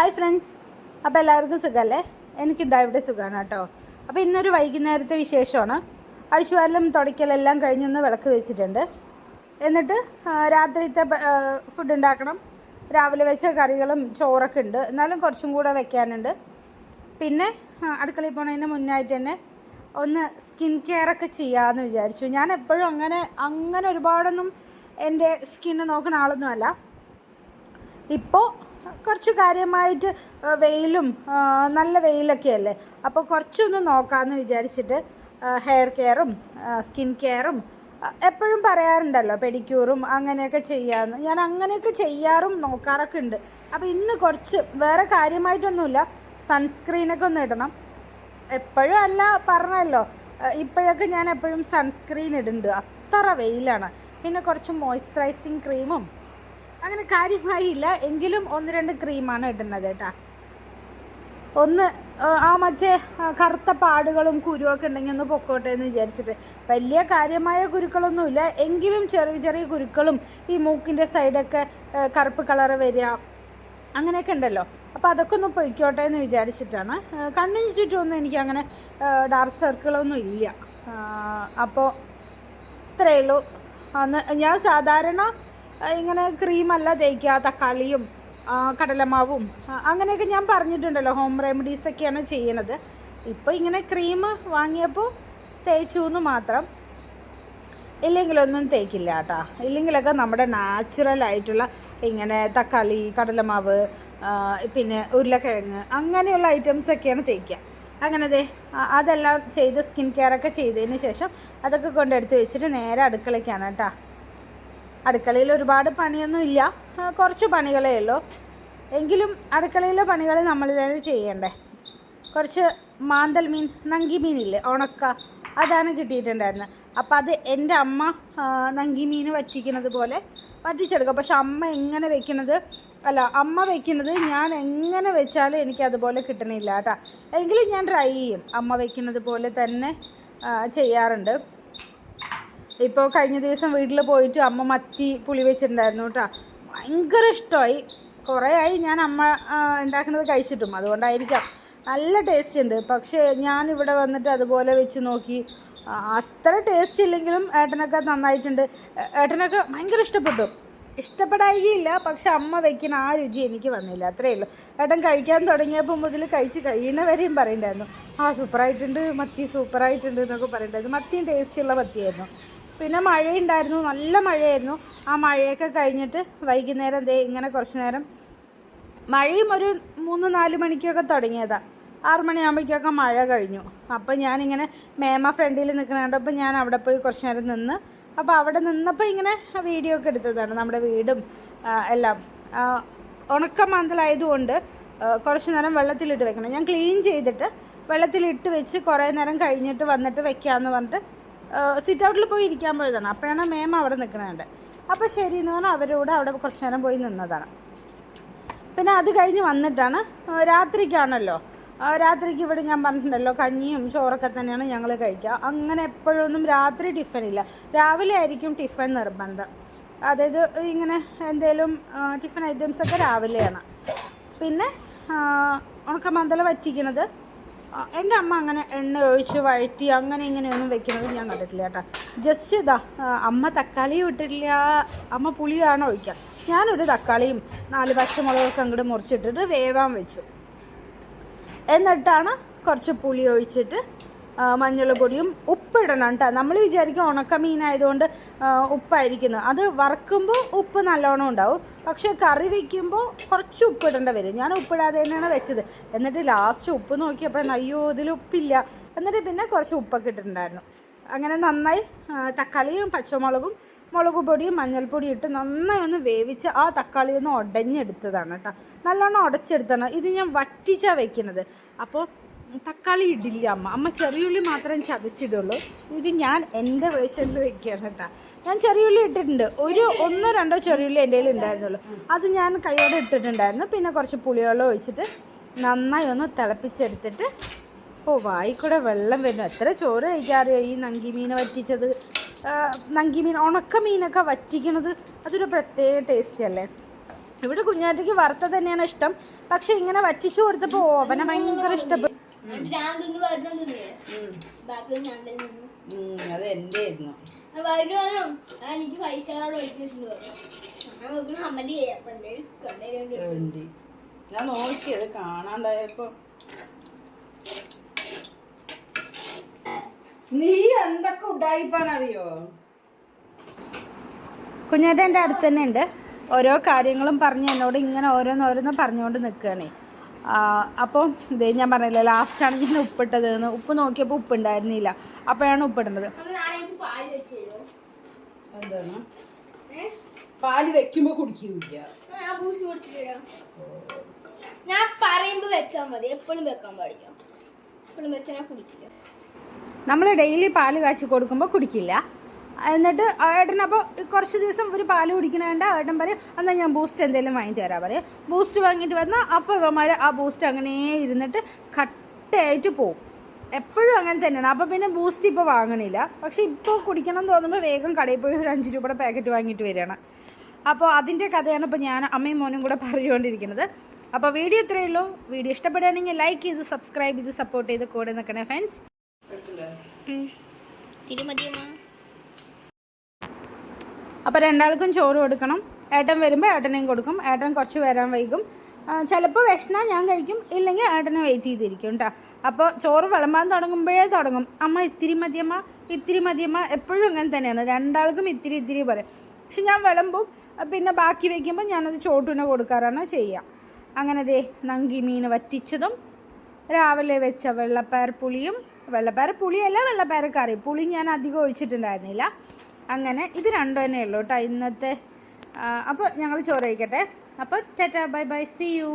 Hi friends അപ്പോൾ എല്ലാവർക്കും സുഖമല്ലേ എനിക്കിതാ ഇവിടെ സുഖമാണ് കേട്ടോ. അപ്പോൾ ഇന്നൊരു വൈകുന്നേരത്തെ വിശേഷമാണ്. അഴിച്ചുവാരലും തുടയ്ക്കലെല്ലാം കഴിഞ്ഞൊന്ന് വിളക്ക് വെച്ചിട്ടുണ്ട് എന്നിട്ട് രാത്രിത്തെ ഫുഡ് ഉണ്ടാക്കണം. രാവിലെ വെച്ച കറികളും ചോറൊക്കെ ഉണ്ട്. എന്നാലും കുറച്ചും കൂടെ വെക്കാനുണ്ട്. പിന്നെ അടുക്കളയിൽ പോണതിന് മുന്നായിട്ട് തന്നെ ഒന്ന് സ്കിൻ കെയർ ഒക്കെ ചെയ്യാമെന്ന് വിചാരിച്ചു. ഞാൻ എപ്പോഴും അങ്ങനെ അങ്ങനെ ഒരുപാടൊന്നും എന്റെ സ്കിന്ന് നോക്കുന്ന ആളൊന്നുമല്ല. ഇപ്പോൾ കുറച്ച് കാര്യമായിട്ട് വെയിലും നല്ല വെയിലൊക്കെ അല്ലേ അപ്പോൾ കുറച്ചൊന്ന് നോക്കാമെന്ന് വിചാരിച്ചിട്ട് ഹെയർ കെയറും സ്കിൻ കെയറും എപ്പോഴും പറയാറുണ്ടല്ലോ പെഡിക്യൂറും അങ്ങനെയൊക്കെ ചെയ്യാമെന്ന് ഞാൻ അങ്ങനെയൊക്കെ ചെയ്യാറും നോക്കാറൊക്കെ ഉണ്ട്. അപ്പോൾ ഇന്ന് കുറച്ച് വേറെ കാര്യമായിട്ടൊന്നുമില്ല. സൺസ്ക്രീനൊക്കെ ഒന്ന് ഇടണം. എപ്പോഴും അല്ല പറഞ്ഞല്ലോ ഇപ്പോഴൊക്കെ ഞാൻ എപ്പോഴും സൺസ്ക്രീൻ ഇടുന്നുണ്ട്. അത്ര വെയിലാണ്. പിന്നെ കുറച്ച് മോയ്സ്ചറൈസിങ് ക്രീമും അങ്ങനെ കാര്യമായില്ല. എങ്കിലും ഒന്ന് രണ്ട് ക്രീമാണ് ഇടുന്നത് കേട്ടാ. ഒന്ന് ആ, മറ്റേ കറുത്ത പാടുകളും കുരുവൊക്കെ ഉണ്ടെങ്കിൽ ഒന്ന് പൊക്കോട്ടെ എന്ന് വിചാരിച്ചിട്ട്. വലിയ കാര്യമായ കുരുക്കളൊന്നുമില്ല. എങ്കിലും ചെറിയ ചെറിയ കുരുക്കളും ഈ മൂക്കിന്റെ സൈഡൊക്കെ കറുപ്പ് കളറ് വരിക അങ്ങനെയൊക്കെ ഉണ്ടല്ലോ. അപ്പോൾ അതൊക്കെ ഒന്ന് പൊയ്ക്കോട്ടെ എന്ന് വിചാരിച്ചിട്ടാണ്. കണ്ണിന് ചുറ്റുമൊന്നും എനിക്ക് അങ്ങനെ ഡാർക്ക് സർക്കിളൊന്നും ഇല്ല. അപ്പോൾ ഇത്രയേ ഉള്ളൂ. അന്ന് ഞാൻ സാധാരണ ഇങ്ങനെ ക്രീമല്ല തേക്കുക തക്കാളിയും കടലമാവും അങ്ങനെയൊക്കെ ഞാൻ പറഞ്ഞിട്ടുണ്ടല്ലോ. ഹോം റെമഡീസ് ഒക്കെയാണ് ചെയ്യണത്. ഇപ്പോൾ ഇങ്ങനെ ക്രീം വാങ്ങിയപ്പോൾ തേച്ചു എന്ന് മാത്രം. ഇല്ലെങ്കിലൊന്നും തേക്കില്ല കേട്ടോ ഇല്ലെങ്കിലൊക്കെ നമ്മുടെ നാച്ചുറൽ ആയിട്ടുള്ള ഇങ്ങനെ തക്കാളി കടലമാവ് പിന്നെ ഉരുളക്കിഴങ്ങ് അങ്ങനെയുള്ള ഐറ്റംസ് ഒക്കെയാണ് തേക്കുക അങ്ങനെ ദേ അതെല്ലാം ചെയ്ത് സ്കിൻ കെയർ ഒക്കെ ചെയ്തതിന് ശേഷം അതൊക്കെ കൊണ്ടെടുത്ത് വെച്ചിട്ട് നേരെ അടുക്കളയ്ക്കാണ് കേട്ടോ അടുക്കളയിൽ ഒരുപാട് പണിയൊന്നും ഇല്ല. കുറച്ച് പണികളേ ഉള്ളൂ. എങ്കിലും അടുക്കളയിലെ പണികൾ നമ്മൾ തന്നെ ചെയ്യണ്ടേ. കുറച്ച് മാന്തൽ മീൻ നങ്കി മീനില്ലേ ഉണക്ക അതാണ് കിട്ടിയിട്ടുണ്ടായിരുന്നത്. അപ്പം അത് എന്റെ അമ്മ നങ്കി മീൻ വറ്റിക്കുന്നത് പോലെ വറ്റിച്ചെടുക്കും. പക്ഷെ അമ്മ എങ്ങനെ വെക്കുന്നത്? അല്ല അമ്മ വെക്കുന്നത് ഞാൻ എങ്ങനെ വെച്ചാലും എനിക്ക് അതുപോലെ കിട്ടണില്ല കേട്ടോ. എങ്കിലും ഞാൻ ട്രൈ ചെയ്യും. അമ്മ വെക്കുന്നത് പോലെ തന്നെ ചെയ്യാറുണ്ട്. ഇപ്പോൾ കഴിഞ്ഞ ദിവസം വീട്ടിൽ പോയിട്ട് അമ്മ മത്തി പുളി വെച്ചിട്ടുണ്ടായിരുന്നു കേട്ടോ. ഭയങ്കര ഇഷ്ടമായി കുറേ ആയി ഞാൻ അമ്മ ഉണ്ടാക്കുന്നത് കഴിച്ചിട്ടും. അതുകൊണ്ടായിരിക്കാം. നല്ല ടേസ്റ്റ് ഉണ്ട്. പക്ഷേ ഇവിടെ വന്നിട്ട് അതുപോലെ വെച്ച് നോക്കി. അത്ര ടേസ്റ്റ് ഇല്ലെങ്കിലും ഏട്ടനൊക്കെ നന്നായിട്ടുണ്ട്. ഏട്ടനൊക്കെ ഭയങ്കര ഇഷ്ടപ്പെട്ടു. ഇഷ്ടപ്പെടായികയില്ല പക്ഷെ അമ്മ വെക്കുന്ന ആ രുചി എനിക്ക് വന്നില്ല. അത്രയേ ഉള്ളൂ. ഏട്ടൻ കഴിക്കാൻ തുടങ്ങിയപ്പോൾ മുതൽ കഴിച്ച് കഴിയുന്നവരെയും പറയണ്ടായിരുന്നു ആ സൂപ്പറായിട്ടുണ്ട് മത്തി സൂപ്പറായിട്ടുണ്ട് എന്നൊക്കെ പറയണ്ടായിരുന്നു മത്തിയും ടേസ്റ്റുള്ള മത്തിയായിരുന്നു. പിന്നെ മഴയുണ്ടായിരുന്നു നല്ല മഴയായിരുന്നു. ആ മഴയൊക്കെ കഴിഞ്ഞിട്ട് വൈകുന്നേരം ദേ ഇങ്ങനെ കുറച്ച് നേരം മഴയും ഒരു മൂന്ന് നാല് മണിക്കൊക്കെ തുടങ്ങിയതാണ് ആറ് മണിയാകുമ്പോഴേക്കൊക്കെ മഴ കഴിഞ്ഞു. അപ്പം ഞാനിങ്ങനെ മേമ ഫ്രണ്ടിൽ നിൽക്കണപ്പോൾ ഞാൻ അവിടെ പോയി കുറച്ച് നേരം നിന്ന്. അപ്പോൾ അവിടെ നിന്നപ്പോൾ ഇങ്ങനെ വീഡിയോ ഒക്കെ എടുത്തതാണ് നമ്മുടെ വീടും എല്ലാം. ഉണക്ക മാന്തലായതുകൊണ്ട് കുറച്ച് നേരം വെള്ളത്തിലിട്ട് വെക്കണം. ഞാൻ ക്ലീൻ ചെയ്തിട്ട് വെള്ളത്തിലിട്ട് വെച്ച് കുറേ നേരം കഴിഞ്ഞിട്ട് വന്നിട്ട് വെക്കാമെന്ന് പറഞ്ഞിട്ട് സിറ്റ് ഔട്ടിൽ പോയി ഇരിക്കാൻ പോയതാണ്. അപ്പോഴാണ് മേമ അവിടെ നിൽക്കണത് അപ്പോൾ ശരി എന്ന് പറഞ്ഞാൽ അവരോട് അവിടെ കുറച്ച് നേരം പോയി നിന്നതാണ്. പിന്നെ അത് കഴിഞ്ഞ് വന്നിട്ടാണ് രാത്രിക്കാണല്ലോ. രാത്രിക്ക് ഇവിടെ ഞാൻ പറഞ്ഞിട്ടുണ്ടല്ലോ കഞ്ഞിയും ചോറൊക്കെ തന്നെയാണ് ഞങ്ങൾ കഴിക്കുക. അങ്ങനെ എപ്പോഴൊന്നും രാത്രി ടിഫൻ ഇല്ല. രാവിലെ ആയിരിക്കും ടിഫൻ നിർബന്ധം. അതായത് ഇങ്ങനെ എന്തേലും ടിഫിൻ ടിഫൻ ഐറ്റംസ് ഒക്കെ രാവിലെയാണ്. പിന്നെ ഉണക്കമന്തല വറ്റിക്കുന്നത് ആ, എന്റെ അമ്മ അങ്ങനെ എണ്ണ ഒഴിച്ച് വഴറ്റി അങ്ങനെ ഇങ്ങനെയൊന്നും വെക്കുന്നത് ഞാൻ കണ്ടിട്ടില്ല കേട്ടോ. ജസ്റ്റ് ഇതാ അമ്മ തക്കാളിയും ഇട്ടിട്ടില്ല. അമ്മ പുളിയാണ് ഒഴിക്കുക ഞാനൊരു തക്കാളിയും നാല് പച്ചമുളകൊക്കെ അങ്ങോട്ട് മുറിച്ചിട്ടിട്ട് വേവാൻ വെച്ചു. എന്നിട്ടാണ് കുറച്ച് പുളി ഒഴിച്ചിട്ട് മഞ്ഞൾ ഉപ്പ് കേട്ടോ നമ്മൾ വിചാരിക്കും ഉണക്ക മീനായതുകൊണ്ട് ഉപ്പായിരിക്കുന്നു. അത് വറക്കുമ്പോൾ ഉപ്പ് നല്ലോണം ഉണ്ടാവും. പക്ഷേ കറി വയ്ക്കുമ്പോൾ കുറച്ച് ഉപ്പ് ഉപ്പിടേണ്ട വരും. ഞാൻ ഉപ്പിടാതെ തന്നെയാണ് വെച്ചത്. എന്നിട്ട് ലാസ്റ്റ് ഉപ്പ് നോക്കിയപ്പോൾ അയ്യോ ഇതിൽ ഉപ്പില്ല. എന്നിട്ട് പിന്നെ കുറച്ച് ഉപ്പൊക്കെ ഇട്ടിട്ടുണ്ടായിരുന്നു. അങ്ങനെ നന്നായി തക്കാളിയും പച്ചമുളകും മുളക് പൊടിയും മഞ്ഞൾപ്പൊടിയും ഇട്ട് നന്നായി ഒന്ന് വേവിച്ച് ആ തക്കാളി ഒന്ന് ഉടഞ്ഞെടുത്തതാണ് കേട്ടോ നല്ലോണം ഉടച്ചെടുത്താണ്. ഇത് ഞാൻ വറ്റിച്ചാണ് വെക്കുന്നത്. അപ്പോൾ തക്കാളി ഇടില്ല അമ്മ. അമ്മ ചെറിയുള്ളി മാത്രം ചതച്ചിടുള്ളൂ. ഇത് ഞാൻ എന്റെ വേഷനിൽ വെക്കുകയാണ് കേട്ടോ. ഞാൻ ചെറിയുള്ളി ഇട്ടിട്ടുണ്ട്. ഒരു ഒന്നോ രണ്ടോ ചെറിയുള്ളി എന്റെ കയ്യിൽ ഉണ്ടായിരുന്നുള്ളൂ. അത് ഞാൻ കൈയോടെ ഇട്ടിട്ടുണ്ടായിരുന്നു. പിന്നെ കുറച്ച് പുളിവെള്ളം ഒഴിച്ചിട്ട് നന്നായി ഒന്ന് തിളപ്പിച്ചെടുത്തിട്ട് ഓ വായിക്കൂടെ വെള്ളം വരുന്നു. എത്ര ചോറ് കഴിക്കാറിയോ ഈ നങ്കി മീൻ വറ്റിച്ചത്? നങ്കി മീൻ ഉണക്ക മീനൊക്കെ വറ്റിക്കണത് അതൊരു പ്രത്യേക ടേസ്റ്റ് അല്ലേ? ഇവിടെ കുഞ്ഞാറ്റയ്ക്ക് വറുത്ത തന്നെയാണ് ഇഷ്ടം. പക്ഷെ ഇങ്ങനെ വറ്റിച്ചു കൊടുത്തപ്പോൾ ഓവനെ ഭയങ്കര ഇഷ്ടപ്പെട്ടു. അത് ആയിരുന്നു എനിക്ക് പൈസ ഞാൻ നോക്കിയത് കാണാണ്ടായപ്പോ. നീ എന്തൊക്കെ ഉഡായിപ്പാണറിയോ കുഞ്ഞേട്ടന്റെ അടുത്ത് തന്നെ ഉണ്ട്. ഓരോ കാര്യങ്ങളും പറഞ്ഞ് എന്നോട് ഇങ്ങനെ ഓരോന്നോരോന്ന് പറഞ്ഞുകൊണ്ട് നിൽക്കുകയാണേ അപ്പോൾ ഇതേ ഞാൻ പറഞ്ഞില്ല ലാസ്റ്റാണ് ഇന്ന് ഉപ്പിട്ടത് എന്ന്. ഉപ്പ് നോക്കിയപ്പോൾ ഉപ്പ് ഉണ്ടായിരുന്നില്ല അപ്പോഴാണ് ഉപ്പിടേണ്ടത് എന്താണ്? പാൽ വെക്കുമ്പോൾ കുടിക്കില്ല. ഞാൻ വെച്ചാൽ മതി. എപ്പോഴും വെക്കാൻ പാടില്ല. എപ്പോഴും വെച്ചാൽ ഞാൻ കുടിക്കില്ല. നമ്മൾ ഡെയിലി പാൽ കാച്ചി കൊടുക്കുമ്പോൾ കുടിക്കില്ല. എന്നിട്ട് ഏട്ടൻ അപ്പോൾ കുറച്ച് ദിവസം ഒരു പാൽ കുടിക്കണേണ്ട ഏട്ടൻ പറയും എന്നാൽ ഞാൻ ബൂസ്റ്റ് എന്തെങ്കിലും വാങ്ങിട്ട് തരാം പറയും. ബൂസ്റ്റ് വാങ്ങിയിട്ട് വന്നാൽ അപ്പോൾ ഇവന്മാർ ആ ബൂസ്റ്റ് അങ്ങനെ ഇരുന്നിട്ട് കട്ടയായിട്ട് പോകും എപ്പോഴും അങ്ങനെ തന്നെയാണ്. അപ്പോൾ പിന്നെ ബൂസ്റ്റ് ഇപ്പോൾ വാങ്ങണില്ല. പക്ഷേ ഇപ്പോൾ കുടിക്കണം എന്ന് തോന്നുമ്പോൾ വേഗം കടയിൽ പോയി ഒരു അഞ്ച് രൂപയുടെ പാക്കറ്റ് വാങ്ങിയിട്ട് വരികയാണ്. അപ്പോൾ അതിന്റെ കഥയാണ് ഇപ്പോൾ ഞാൻ അമ്മയും മോനും കൂടെ പറഞ്ഞുകൊണ്ടിരിക്കുന്നത്. അപ്പോൾ വീഡിയോ ഇത്രയേ ഉള്ളൂ. വീഡിയോ ഇഷ്ടപ്പെടുകയാണെങ്കിൽ ലൈക്ക് ചെയ്ത് സബ്സ്ക്രൈബ് ചെയ്ത് സപ്പോർട്ട് ചെയ്ത് കൂടെ നിൽക്കണേ ഫ്രണ്ട്സ് തിരുമതിയമ്മ. അപ്പോൾ രണ്ടാൾക്കും ചോറ് കൊടുക്കണം. ഏട്ടൻ വരുമ്പോൾ ഏട്ടനെയും കൊടുക്കും. ഏട്ടൻ കുറച്ച് വരാൻ വൈകും. ചിലപ്പോൾ വിശന്നാൽ ഞാൻ കഴിക്കും. ഇല്ലെങ്കിൽ ഏട്ടനെ വെയിറ്റ് ചെയ്തിരിക്കും കേട്ടോ അപ്പോൾ ചോറ് വിളമ്പാൻ തുടങ്ങുമ്പോഴേ തുടങ്ങും. അമ്മ ഇത്തിരി മതിയമ്മ ഇത്തിരി മതിയമ്മ എപ്പോഴും അങ്ങനെ തന്നെയാണ്. രണ്ടാൾക്കും ഇത്തിരി ഇത്തിരി പറയും. പക്ഷെ ഞാൻ വിളമ്പും. പിന്നെ ബാക്കി വയ്ക്കുമ്പോൾ ഞാനത് ചോട്ടുനെ കൊടുക്കാറാണ് ചെയ്യുക അങ്ങനെ ദേ നങ്കി മീൻ വറ്റിച്ചതും രാവിലെ വെച്ച വെള്ളപ്പയർ പുളിയും വെള്ളപ്പയർ പുളിയല്ല വെള്ളപ്പയർ കറി. പുളി ഞാൻ അധികം ഒഴിച്ചിട്ടുണ്ടായിരുന്നില്ല. അങ്ങനെ ഇത് രണ്ടു തന്നെ ഉള്ളൂ കേട്ടോ ഇന്നത്തെ അപ്പോൾ ഞങ്ങൾ ചോറ് കഴിക്കട്ടെ. അപ്പോൾ tata bye bye see you